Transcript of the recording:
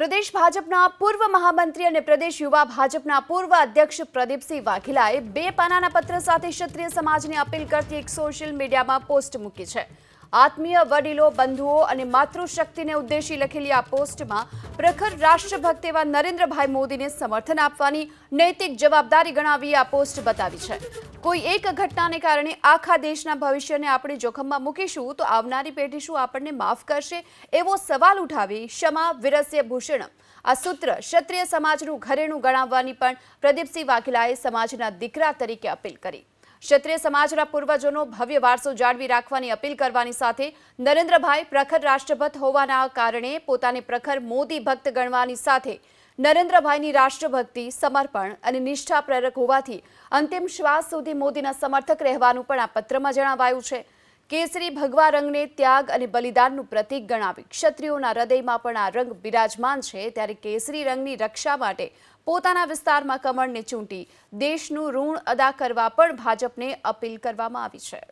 પ્રદેશ ભાજપના પૂર્વ મહામંત્રી અને પ્રદેશ યુવા ભાજપના પૂર્વ અધ્યક્ષ પ્રદીપસિંહ વાઘેલાએ બે પાનાના પત્ર સાથે ક્ષત્રિય સમાજને અપીલ કરતી એક સોશિયલ મીડિયામાં પોસ્ટ મૂકી છે. આત્મીય વડીલો, બંધુઓ અને માતૃશક્તિને ઉદ્દેશી લખેલી આ પોસ્ટમાં પ્રખર રાષ્ટ્રભક્ત એવા નરેન્દ્રભાઈ મોદીને સમર્થન આપવાની નૈતિક જવાબદારી ગણાવી આ પોસ્ટ બતાવી છે. કોઈ એક ઘટનાને કારણે આખા દેશના ભવિષ્યને આપણે જોખમમાં મૂકીશું તો આવનારી પેઢી શું આપણને માફ કરશે? એવો સવાલ ઉઠાવી ક્ષમા વિરસ્ય ભૂષણમ. આ સૂત્ર ક્ષત્રિય સમાજનું ઘરેણું ગણાવવાની પણ પ્રદીપસિંહ વાઘેલાએ સમાજના દીકરા તરીકે અપીલ કરી. ક્ષત્રિય સમાજના પૂર્વજોનો ભવ્ય વારસો જાળવી રાખવાની અપીલ કરવાની સાથે નરેન્દ્રભાઈ પ્રખર રાષ્ટ્રભક્ત હોવાના કારણે પોતાને પ્રખર મોદી ભક્ત ગણવાની સાથે નરેન્દ્રભાઈની રાષ્ટ્રભક્તિ સમર્પણ અને નિષ્ઠા પ્રેરક હોવાથી અંતિમ શ્વાસ સુધી મોદીના સમર્થક રહેવાનું પણ આ પત્રમાં જણાવાયું છે. કેસરી ભગવા રંગને ત્યાગ અને બલિદાનનું પ્રતીક ગણાવી. ક્ષત્રિયોના હૃદયમાં પણ આ રંગ બિરાજમાન છે, ત્યારે કેસરી રંગની રક્ષા માટે પોતાના વિસ્તારમાં કમળને ચૂંટી દેશનું ઋણ અદા કરવા પણ ભાજપને અપીલ કરવામાં આવી છે.